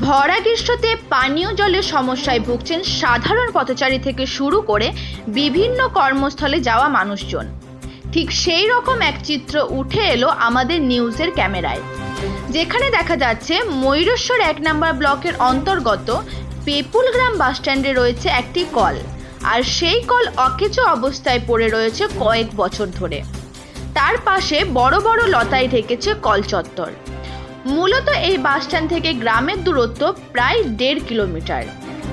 ভরা গ্রীষ্মতে পানীয় জলের সমস্যায় ভুগছেন সাধারণ পথচারী থেকে শুরু করে বিভিন্ন কর্মস্থলে যাওয়া মানুষজন। ঠিক সেই রকম এক চিত্র উঠে এলো আমাদের নিউজের ক্যামেরায়। যেখানে দেখা যাচ্ছে ময়ূরেশ্বর এক নম্বর ব্লকের অন্তর্গত পেপুল পেপুলগ্রাম বাসস্ট্যান্ডে রয়েছে একটি কল। আর সেই কল অকেচো অবস্থায় পড়ে রয়েছে কয়েক বছর ধরে। তার পাশে বড় বড় লতায় ঢেকেছে কল চত্বর মূলত এই বাসস্ট্যান্ড থেকে গ্রামের দূরত্ব প্রায় দেড় কিলোমিটার।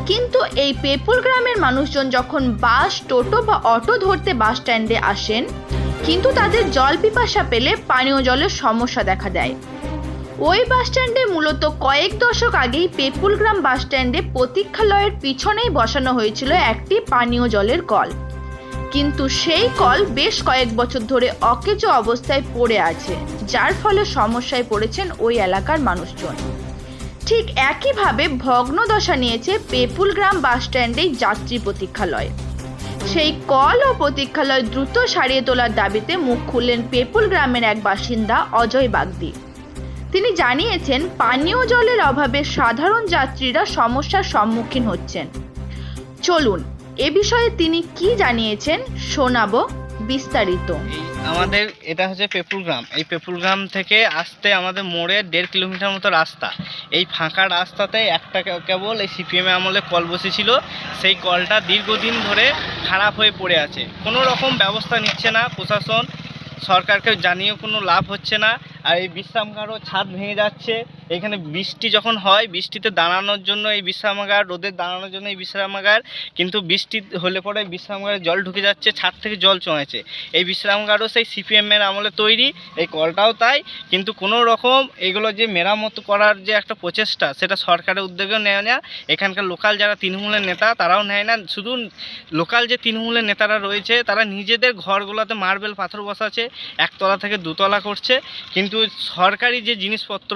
কিন্তু এই পেপুল গ্রামের মানুষজন যখন বাস, টোটো বা অটো ধরতে বাস স্ট্যান্ডে আসেন, কিন্তু তাদের জল পিপাসা পেলে পানীয় জলের সমস্যা দেখা দেয়। ওই বাস স্ট্যান্ডে মূলত কয়েক দশক আগেই পেপুলগ্রাম বাস স্ট্যান্ডে প্রতীক্ষালয়ের পিছনেই বসানো হয়েছিল একটি পানীয় জলের কল। কিন্তু সেই কল বেশ কয়েক বছর ধরে অকেজো অবস্থায় পড়ে আছে, যার ফলে সমস্যায় পড়েছেন ওই এলাকার মানুষজন। ঠিক একইভাবে ভগ্নদশা নিয়েছে পেপুলগ্রাম বাস স্ট্যান্ডেই যাত্রী প্রতীক্ষালয়। সেই কল ও প্রতীক্ষালয় দ্রুত সারিয়ে তোলার দাবিতে মুখ খুললেন পেপুল গ্রামের এক বাসিন্দা অজয় বাগদি। তিনি জানিয়েছেন, পানীয় জলের অভাবে সাধারণ যাত্রীরা সমস্যার সম্মুখীন হচ্ছেন। চলুন এ বিষয়ে তিনি কি জানিয়েছেন শোনাবো বিস্তারিত। আমাদের, এটা হচ্ছে পেপুর গ্রাম এই পেপুর গ্রাম থেকে আসতে আমাদের মোড়ে দেড় কিলোমিটার মতো রাস্তা। এই ফাঁকা রাস্তাতে একটা কেবল এই সিপিএম আমলে কল বসেছিল। সেই কলটা দীর্ঘদিন ধরে খারাপ হয়ে পড়ে আছে। কোনো রকম ব্যবস্থা নিচ্ছে না প্রশাসন। সরকারকে জানিয়েও কোনো লাভ হচ্ছে না। আর এই বিশ্রামগারও ছাদ ভেঙে যাচ্ছে। এখানে বৃষ্টি যখন হয়, বৃষ্টিতে দাঁড়ানোর জন্য এই বিশ্রামাগার, রোদে দাঁড়ানোর জন্য এই বিশ্রামাগার, কিন্তু বৃষ্টি হলে পরে বিশ্রামাগারে জল ঢুকে যাচ্ছে, ছাদ থেকে জল চমেছে। এই বিশ্রামাগারও সেই সিপিএমের আমলে তৈরি, এই কলটাও তাই, কিন্তু কোনো রকম এগুলো যে মেরামত করার যে একটা প্রচেষ্টা, সেটা সরকারের উদ্যোগেও নেয় না। এখানকার লোকাল যারা তৃণমূলের নেতা, তারাও নেয় না। শুধু লোকাল যে তৃণমূলের নেতারা রয়েছে, তারা নিজেদের ঘরগুলোতে মার্বেল পাথর বসাচ্ছে, একতলা থেকে দুতলা করছে। কিন্তু সরকারি যে জিনিসপত্র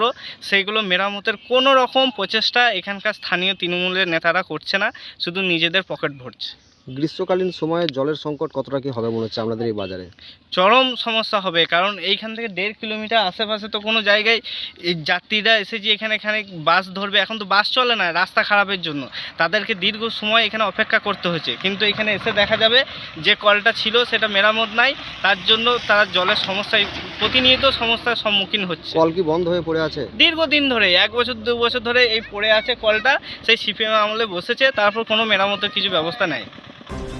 সেইগুলো মেরামতের কোনো রকম প্রচেষ্টা এখানকার স্থানীয় তৃণমূলের নেতারা করছে না, শুধু নিজেদের পকেট ভরছে। গ্রীষ্মকালীন সময়ে জলের সংকট কতটা কি হবে মনে হচ্ছে আপনাদের এই বাজারে? চরম সমস্যা হবে কারণ এইখান থেকে দেড় কিলোমিটার আশেপাশে তো কোনো জায়গায় এই যাত্রীরা এসে যে এখানে এখানে বাস ধরবে এখন তো বাস চলে না রাস্তা খারাপের জন্য। তাদেরকে দীর্ঘ সময় এখানে অপেক্ষা করতে হচ্ছে কিন্তু এখানে এসে দেখা যাবে যে কলটা ছিল সেটা মেরামত নাই তার জন্য তারা জলের সমস্যায় প্রতিনিয়ত সমস্যার সম্মুখীন হচ্ছে। কল কি বন্ধ হয়ে পড়ে আছে? দীর্ঘদিন ধরে এক বছর দু বছর ধরে এই পড়ে আছে কলটা সেই সিপিএম আমলে বসেছে তারপর কোনো মেরামতের কিছু ব্যবস্থা নেই।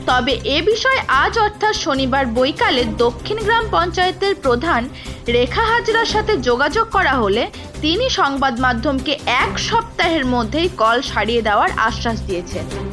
তবে এ বিষয়ে আজ অর্থাৎ শনিবার বৈকালে দক্ষিণ গ্রাম পঞ্চায়েতের প্রধান রেখা হাজরার সাথে যোগাযোগ করা হলে তিনি সংবাদ মাধ্যমকে এক সপ্তাহের মধ্যেই কল সারিয়ে দেওয়ার আশ্বাস দিয়েছেন।